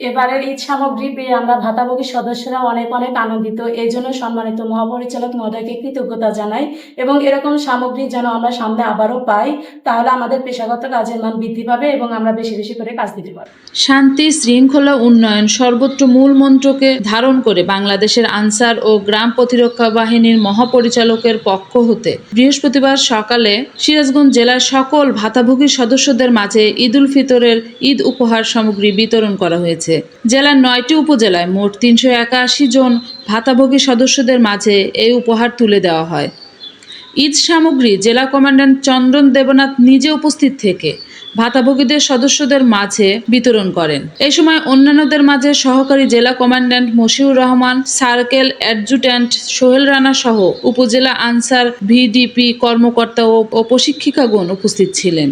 এবারের ঈদ সামগ্রী পেয়ে আমরা ভাতাভোগী সদস্যরা অনেক অনেক আনন্দিত। এই জন্য সম্মানিত মহাপরিচালক মহোদয়কে কৃতজ্ঞতা জানাই এবং এরকম সামগ্রী যেন আমরা সামনে আবারও পাই, তাহলে আমাদের পেশাগত কাজের মান বৃদ্ধি পাবে এবং আমরা বেশি বেশি করে কাজ দিতে পারব। শান্তি, শৃঙ্খলা, উন্নয়ন সর্বত্র মূল মন্ত্রকে ধারণ করে বাংলাদেশের আনসার ও গ্রাম প্রতিরক্ষা বাহিনীর মহাপরিচালকের পক্ষ হতে বৃহস্পতিবার সকালে সিরাজগঞ্জ জেলার সকল ভাতাভোগী সদস্যদের মাঝে ঈদুল ফিতরের ঈদ উপহার সামগ্রী বিতরণ করা হয়েছে। জেলার নয়টি উপজেলায় মোট তিনশো একাশি জন ভাতাভোগী সদস্যদের মাঝে এই উপহার তুলে দেওয়া হয়। ঈদ সামগ্রী জেলা কমান্ড্যান্ট চন্দন দেবনাথ নিজে উপস্থিত থেকে ভাতাভোগীদের সদস্যদের মাঝে বিতরণ করেন। এই সময় অন্যান্যদের মাঝে সহকারী জেলা commandant Moshiur Rahman, circle adjutant Sohel Rana সহ উপজেলা আনসার ভিডিপি কর্মকর্তা ও প্রশিক্ষিকাগণ উপস্থিত ছিলেন।